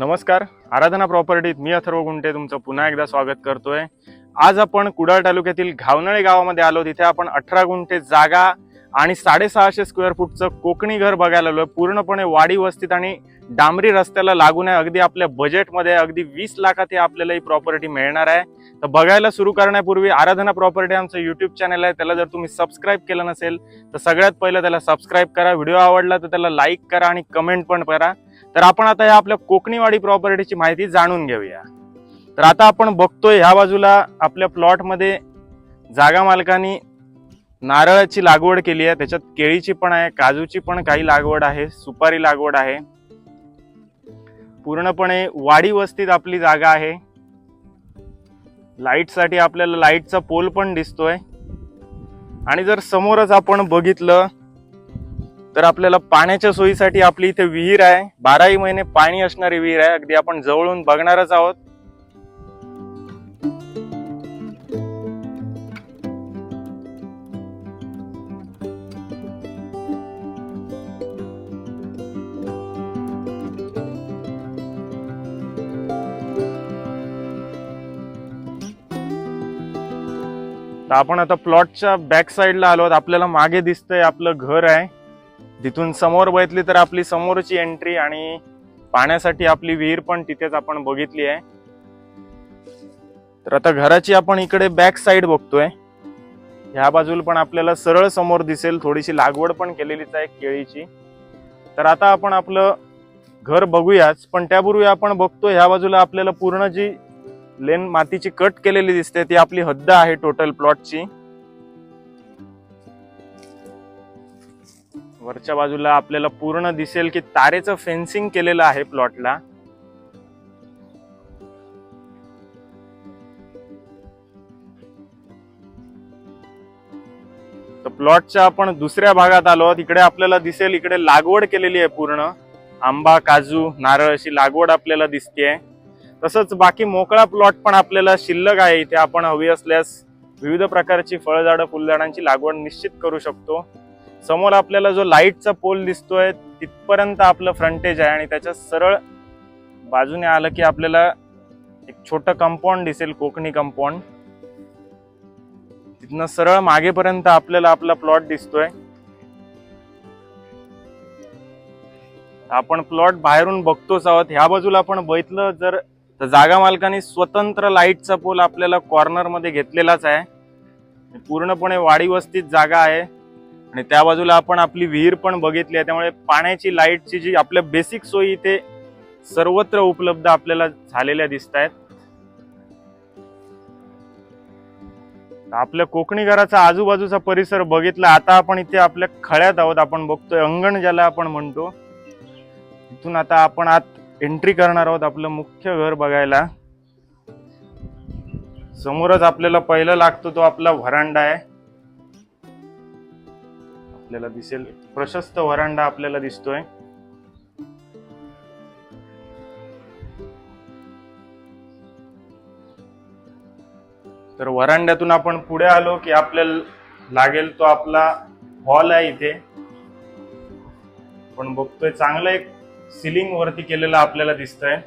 नमस्कार. आराधना प्रॉपर्टीत मी अथर्व गुंटे तुमचं पुन्हा एकदा स्वागत करतोय. आज आपण कुडाळ तालुक्यातील घावनळे गावामध्ये आलो. तिथे आपण अठरा गुंठे जागा आणि साडेसहाशे स्क्वेअर फूटचं कोकणी घर बघायला आलोय. पूर्णपणे वाडी वस्तीत आणि डांबरी रस्त्याला लागून आहे. अगदी आपल्या बजेटमध्ये अगदी वीस लाखात हे आपल्याला ही प्रॉपर्टी मिळणार आहे. तर बघायला सुरू करण्यापूर्वी आराधना प्रॉपर्टी आमचं युट्यूब चॅनल आहे. त्याला जर तुम्ही सबस्क्राईब केलं नसेल तर सगळ्यात पहिलं त्याला सबस्क्राईब करा. व्हिडिओ आवडला तर त्याला लाईक करा आणि कमेंट पण करा. तर आपण आता या आपल्या कोकणीवाडी प्रॉपर्टीची माहिती जाणून घेऊया. तर आता आपण बघतोय ह्या बाजूला आपल्या प्लॉटमध्ये जागा मालकांनी नारळाची लागवड केली आहे. त्याच्यात केळीची पण आहे काजूची पण काही लागवड आहे सुपारी लागवड आहे. पूर्णपणे वाडी वस्तीत आपली जागा आहे. लाईटसाठी आपल्याला लाईटचा पोल पण दिसतोय. आणि जर समोरच आपण बघितलं तर आपल्याला पाण्याच्या सोयीसाठी आपली इथे विहीर आहे. बाराही महिने पाणी असणारी विहीर आहे. अगदी आपण जवळून बघणारच आहोत. तर आपण आता प्लॉटच्या बॅक साईडला आलो आहोत. आपल्याला मागे दिसतंय आपलं घर आहे. तिथून समोर बघितली तर आपली समोरची एंट्री आणि पाण्यासाठी आपली विहीर पण तिथेच आपण बघितली आहे. तर आता घराची आपण इकडे बॅक साईड बघतोय. ह्या बाजूला पण आपल्याला सरळ समोर दिसेल थोडीशी लागवड पण केलेलीच आहे केळीची. तर आता आपण आपलं घर बघूयाच पण त्यापूर्वी आपण बघतो ह्या बाजूला आपल्याला पूर्ण जी लेन मातीची कट केलेली दिसते ती आपली हद्द आहे टोटल प्लॉटची वरच्या बाजूला आपल्याला पूर्ण दिसेल की तारेचं फेन्सिंग केलेलं आहे प्लॉटला तर प्लॉटच्या आपण दुसऱ्या भागात आलो. इकडे आपल्याला दिसेल इकडे लागवड केलेली आहे पूर्ण. आंबा काजू नारळ अशी लागवड आपल्याला दिसते तसंच बाकी मोकळा प्लॉट पण आपल्याला शिल्लक आहे. इथे आपण हवी असल्यास विविध प्रकारची फळझाडं फुलझाडांची लागवड निश्चित करू शकतो. समोर आपल्याला जो लाईटचा पोल दिसतोय तिथपर्यंत आपलं फ्रंटेज आहे आणि त्याच्या सरळ बाजूने आलं की आपल्याला एक छोटं कंपाऊंड दिसेल कोकणी कंपाऊंड तिथनं सरळ मागेपर्यंत आपल्याला आपला प्लॉट दिसतोय. आपण प्लॉट बाहेरून बघतोच आहोत. ह्या बाजूला आपण बघितलं जर तर जागा मालकाने स्वतंत्र लाईटचा पोल आपल्याला कॉर्नरमध्ये घेतलेलाच आहे. पूर्णपणे वाडी वस्तीत जागा आहे. आणि त्या बाजूला आपण आपली विहीर पण बघितली आहे. त्यामुळे पाण्याची लाईटची जी आपल्या बेसिक सोयी इथे सर्वत्र उपलब्ध आपल्याला झालेल्या दिसत आहेत. आपल्या कोकणी घराचा आजूबाजूचा परिसर बघितला आता आपण इथे आपल्या खळ्यात आहोत. आपण बघतोय अंगण ज्याला आपण म्हणतो. इथून आता आपण आत एंट्री करणार आहोत आपलं मुख्य घर बघायला. समोरच आपल्याला पहिलं लागतो तो आपला व्हरांडा आहे. आपल्याला दिसेल. प्रशस्त व्हरांडा आपल्याला दिसतोय. तर व्हरांड्यातून आपण पुढे आलो की आपल्याला लागेल तो आपला हॉल आहे इथे. पण बघतोय चांगलं एक सिलिंग वरती केलेलं आपल्याला दिसतंय.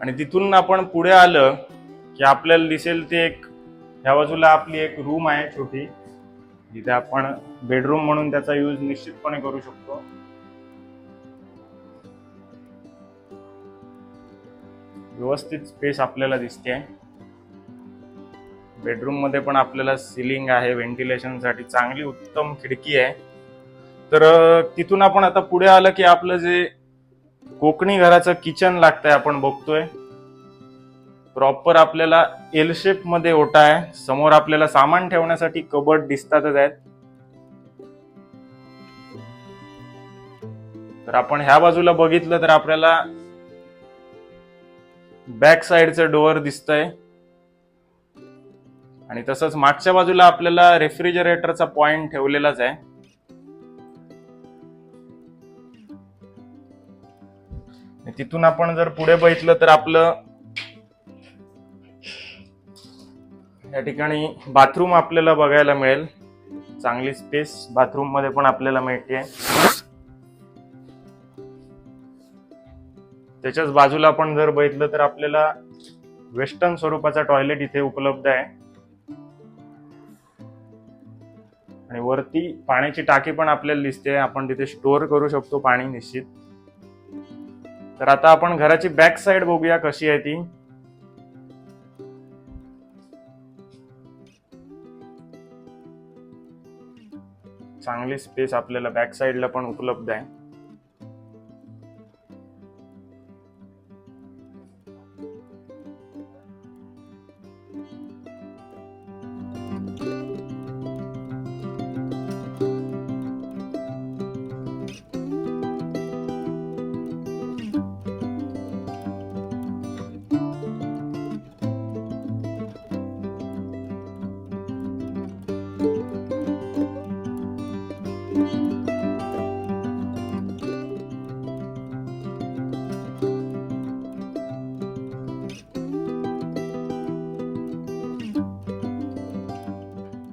आणि तिथून आपण पुढे आलं की आपल्याला दिसेल ते एक ह्या बाजूला आपली एक रूम आहे छोटी जिथे आपण बेडरूम म्हणून त्याचा यूज निश्चितपणे करू शकतो. व्यवस्थित स्पेस आपल्याला दिसते. बेडरूममध्ये पण आपल्याला सिलिंग आहे व्हेंटिलेशनसाठी चांगली उत्तम खिडकी आहे. तर तिथून आपण आता पुढे आलं की आपलं जे कोकणी घराचं किचन लागतंय आपण बघतोय. प्रॉपर आपल्याला एल शेपमध्ये ओटा आहे. समोर आपल्याला सामान ठेवण्यासाठी कबड दिसतातच आहेत. तर आपण ह्या बाजूला बघितलं तर आपल्याला बॅक साइडचं डोअर दिसतंय. आणि तसंच मागच्या बाजूला आपल्याला रेफ्रिजरेटरचा पॉइंट ठेवलेलाच आहे. तिथून आपण जर पुढे बघितलं तर आपलं या ठिकाणी बाथरूम आपल्याला बघायला मिळेल. चांगली स्पेस बाथरूममध्ये पण आपल्याला मिळते. त्याच्याच बाजूला आपण जर बघितलं तर आपल्याला वेस्टर्न स्वरूपाचा टॉयलेट इथे उपलब्ध आहे. आणि वरती पाण्याची टाकी पण आपल्याला दिसते. आपण तिथे स्टोअर करू शकतो पाणी निश्चित. तर आता आपण घराची बॅक साइड बघूया कशी आहे ती. चांगली स्पेस आपल्याला बॅक साईडला पण उपलब्ध आहे.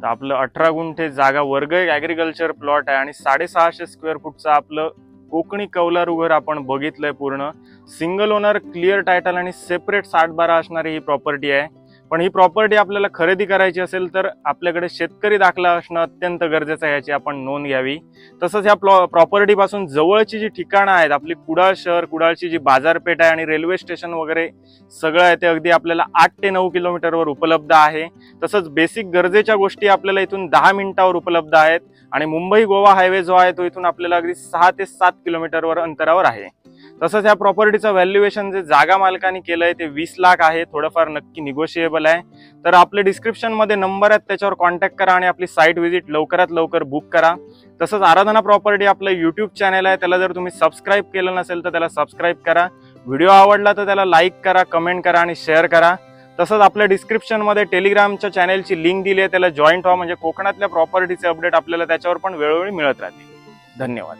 तर आपलं अठरा गुंठे जागा वर्ग ऍग्रिकल्चर प्लॉट आहे आणि साडेसहाशे स्क्वेअर फूटचं आपलं कोकणी कौलारू घर आपण बघितलंय पूर्ण. सिंगल ओनर क्लिअर टायटल आणि सेपरेट साठ बारा असणारी ही प्रॉपर्टी आहे. पण ही प्रॉपर्टी आपल्याला खरेदी करायची असेल तर आपल्याकडे शेतकरी दाखला असणं अत्यंत गरजेचं आहे याची आपण नोंद घ्यावी. तसंच ह्या प्लॉ प्रॉपर्टीपासून जवळची जी ठिकाणं आहेत आपली कुडाळ शहर कुडाळची जी बाजारपेठ आहे आणि रेल्वे स्टेशन वगैरे सगळं आहे ते अगदी आपल्याला आठ ते नऊ किलोमीटरवर उपलब्ध आहे. तसंच बेसिक गरजेच्या गोष्टी आपल्याला इथून दहा मिनिटावर उपलब्ध आहेत आणि मुंबई गोवा हायवे जो आहे तो इथून आपल्याला अगदी सहा ते सात किलोमीटरवर अंतरावर आहे. तसंच या प्रॉपर्टीचं व्हॅल्युएशन जे जागा मालकाने केलंय ते वीस लाख आहे. थोडंफार नक्की निगोशिएबल आहे. तर आपले डिस्क्रिप्शनमध्ये नंबर आहेत त्याच्यावर कॉन्टॅक्ट करा आणि आपली साईट व्हिजिट लवकरात लवकर बुक करा. तसंच आराधना प्रॉपर्टी आपलं यूट्यूब चॅनल आहे त्याला जर तुम्ही सबस्क्राईब केलं नसेल तर त्याला सबस्क्राईब करा. व्हिडिओ आवडला तर त्याला लाईक करा कमेंट करा आणि शेअर करा. तसंच आपल्या डिस्क्रिप्शनमध्ये टेलिग्रामच्या चॅनेलची लिंक दिली आहे त्याला जॉईंट व्हा म्हणजे कोकणातल्या प्रॉपर्टीचे अपडेट आपल्याला त्याच्यावर पण वेळोवेळी मिळत राहतील. धन्यवाद.